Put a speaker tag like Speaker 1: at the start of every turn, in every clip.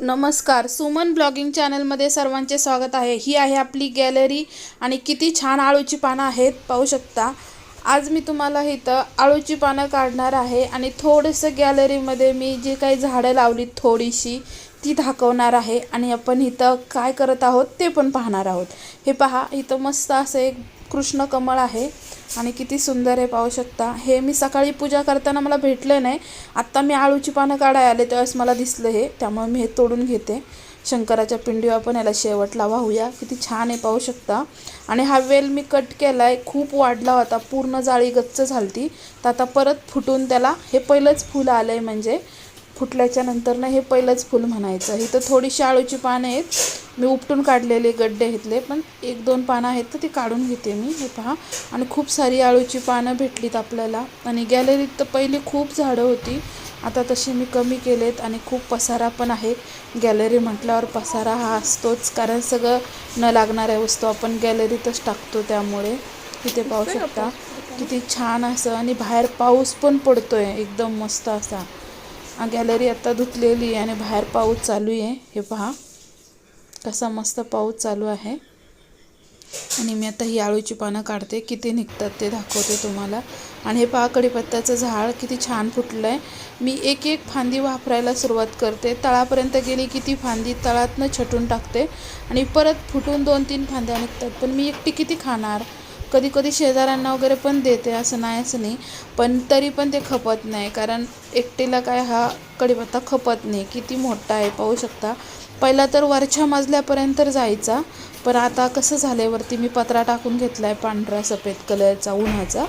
Speaker 1: नमस्कार. सुमन ब्लॉगिंग चॅनलमध्ये सर्वांचे स्वागत आहे. ही आहे आपली गॅलरी आणि किती छान आळूची पानं आहेत पाहू शकता. आज मी तुम्हाला इथं आळूची पानं काढणार आहे आणि थोडंसं गॅलरीमध्ये मी जी काही झाडं लावली थोडीशी ती दाखवणार आहे आणि आपण इथं काय करत आहोत ते पण पाहणार आहोत. हे पहा इथं मस्त असं एक कृष्ण कमळ आहे आणि किती सुंदर आहे पाहू शकता. हे मी सकाळी पूजा करताना मला भेटलं नाही. आत्ता मी आळूची पानं काढाय आले त्यावेळेस मला दिसलं हे. त्यामुळे मी हे तोडून घेते. शंकराच्या पिंडीवर आपण याला शेवटला वाहूया किती छान आहे पाहू शकता. आणि हा वेल मी कट केला आहे खूप वाढला होता. पूर्ण जाळी गच्च झालती. तर आता परत फुटून त्याला हे पहिलंच फुलं आलं आहे म्हणजे फुटल्याच्या नंतरनं हे पहिलंच फुल म्हणायचं. इथं थोडीशी आळूची पानं आहेत. मी उपटून काढलेले गड्डे घेतले पण एक दोन पानं आहेत तर ती काढून घेते मी. हे पहा. आणि खूप सारी आळूची पानं भेटलीत आपल्याला. आणि गॅलरीत तर पहिली खूप झाडं होती. आता तशी मी कमी केलेत आणि खूप पसारा पण आहे. गॅलरी म्हटल्यावर पसारा हा असतोच कारण सगळं न लागणाऱ्या वस्तू आपण गॅलरीतच टाकतो त्यामुळे. तिथे पाहू शकता. किती छान असं आणि बाहेर पाऊस पण पडतोय. एकदम मस्त असा. गॅलरी आत्ता धुतलेली आहे आणि बाहेर पाऊस चालू आहे. हे पहा कसा मस्त पाऊस चालू आहे. आणि मी आता ही आळूची पानं काढते किती निघतात ते दाखवते तुम्हाला. आणि हे पहा कढीपत्त्याचं झाड किती छान फुटलं आहे मी एक एक फांदी वापरायला सुरुवात करते. तळापर्यंत गेली की ती फांदी तळातनं छटून टाकते. आणि परत फुटून दोन तीन फांद्या निघतात. पण मी एकटी किती खाणार? कधी कधी शेजाऱ्यांना वगैरे पण देते असं नाही असं नाही. पण तरी पण ते खपत नाही. कारण एकटीला काय हा कढीपत्ता खपत नाही. किती मोठा आहे पाहू शकता. पहिला तर वरच्या मजल्यापर्यंत जायचा. पण आता कसं झालं आहे वरती मी पत्रा टाकून घेतला आहे पांढरा सफेद कलरचा उन्हाचा.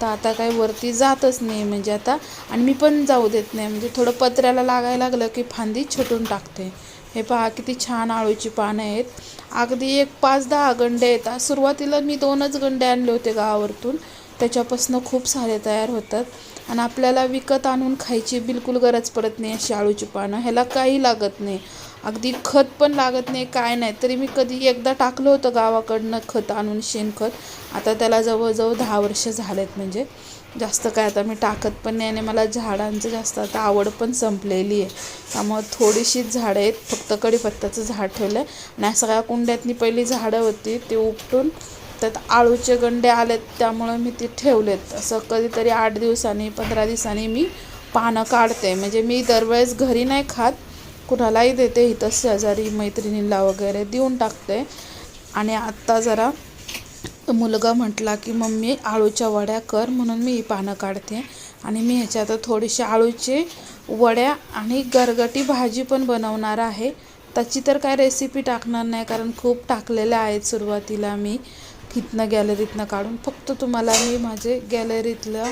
Speaker 1: तर आता काही वरती जातच नाही म्हणजे आता. आणि मी पण जाऊ देत नाही. म्हणजे थोडं पत्र्याला लागायला लागलं की फांदी छटून टाकते. हे पहा किती छान आळूची पानं आहेत. अगदी एक पाच दहा गंडे येतात सुरुवातीला मी दोनच गंडे आणले होते गावावरतून. त्याच्यापासून खूप सारे तयार होतात. आणि आपल्याला विकत आणून खायची बिलकुल गरज पडत नाही अशी आळूची पानं. ह्याला काही लागत नाही. अगदी खत पण लागत नाही काय नाही. तरी मी कधी एकदा टाकलं होतं गावाकडनं खत आणून शेणखत आता त्याला जवळजवळ दहा वर्ष झालेत म्हणजे. जास्त काय आता मी टाकत पण नाही आणि मला झाडांचं जास्त आता आवड पण संपलेली आहे. त्यामुळं थोडीशीच झाडं आहेत फक्त कढीपत्त्याचं झाड ठेवलं आहे. आणि सगळ्या कुंड्यातनी पहिली झाडं होती ते उपटून त्यात आळूचे गंडे आलेत त्यामुळं मी ते ठेवलेत. असं कधीतरी आठ दिवसांनी पंधरा दिवसांनी मी पानं काढते. म्हणजे मी दरवेळेस घरी नाही खात कुणालाही देते इथं शेजारी मैत्रिणीला वगैरे देऊन टाकते. आणि आत्ता जरा मुलगा म्हटला की मम्मी आळूच्या वड्या कर म्हणून मी ही पानं काढते. आणि मी ह्याच्यात थोडीशी आळूचे वड्या आणि गरगटी भाजी पण बनवणार आहे. त्याची तर काय रेसिपी टाकणार नाही कारण खूप टाकलेल्या आहेत सुरुवातीला मी. इथनं गॅलरीतनं काढून. फक्त तुम्हाला मी माझे गॅलरीतलं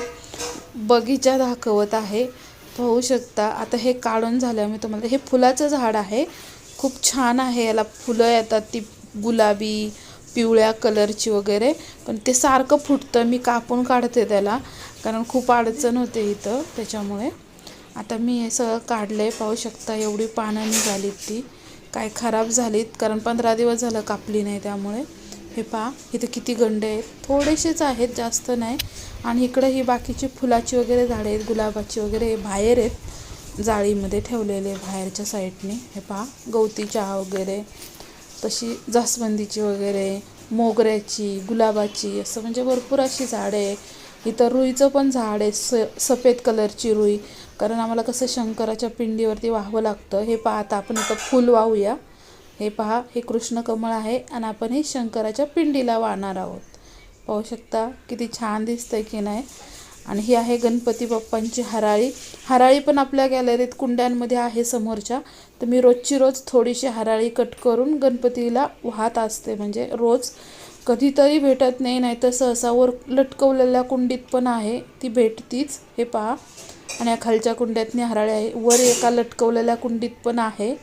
Speaker 1: बगीचा दाखवत आहे. पाहू शकता. आता हे काढून झालं मी तुम्हाला हे फुलाचं झाड आहे. खूप छान आहे. याला फुलं येतात ती गुलाबी पिवळ्या कलरची वगैरे. पण ते सारखं फुटतं. मी कापून काढते त्याला कारण खूप अडचण होते इथं त्याच्यामुळे. आता मी हे सगळं काढलं आहे पाहू शकता एवढी पानं निघालीत ती. काय खराब झालीत कारण पंधरा दिवस झालं कापली नाही त्यामुळे. हे पहा इथे किती गंडे आहेत. थोडेसेच आहेत जास्त नाही. आणि इकडं ही बाकीची फुलाची वगैरे झाडे आहेत गुलाबाची वगैरे बाहेर आहेत. जाळीमध्ये ठेवलेले बाहेरच्या साईडने. हे पहा गवती चहा वगैरे तशी जास्वंदीची वगैरे मोगऱ्याची गुलाबाची असं म्हणजे भरपूर अशी झाडं आहे इथं रुईचं पण झाड आहे स सफेद कलरची रुई. कारण आम्हाला कसं शंकराच्या पिंडीवरती वाहावं लागतं. हे पहा आता आपण इथं फुल वाहूया. हे पहा हे कृष्ण कमळ आहे आणि आपण हे शंकराच्या पिंडीला वाहणार आहोत. पाहू शकता किती छान दिसतंय की नाही. आणि ही आहे गणपती बाप्पांची हराळी. हराळी पण आपल्या गॅलरीत कुंड्यांमध्ये आहे समोरच्या. तर मी रोजची रोज थोडीशी हराळी कट करून गणपतीला वाहत असते. म्हणजे रोज कधीतरी भेटत नाही नाही तर सहसा वर लटकवलेल्या कुंडीत पण आहे. ती भेटतीच. हे पहा. आणि या खालच्या कुंड्यातनी हराळी आहे. वर एका लटकवलेल्या कुंडीत पण आहे.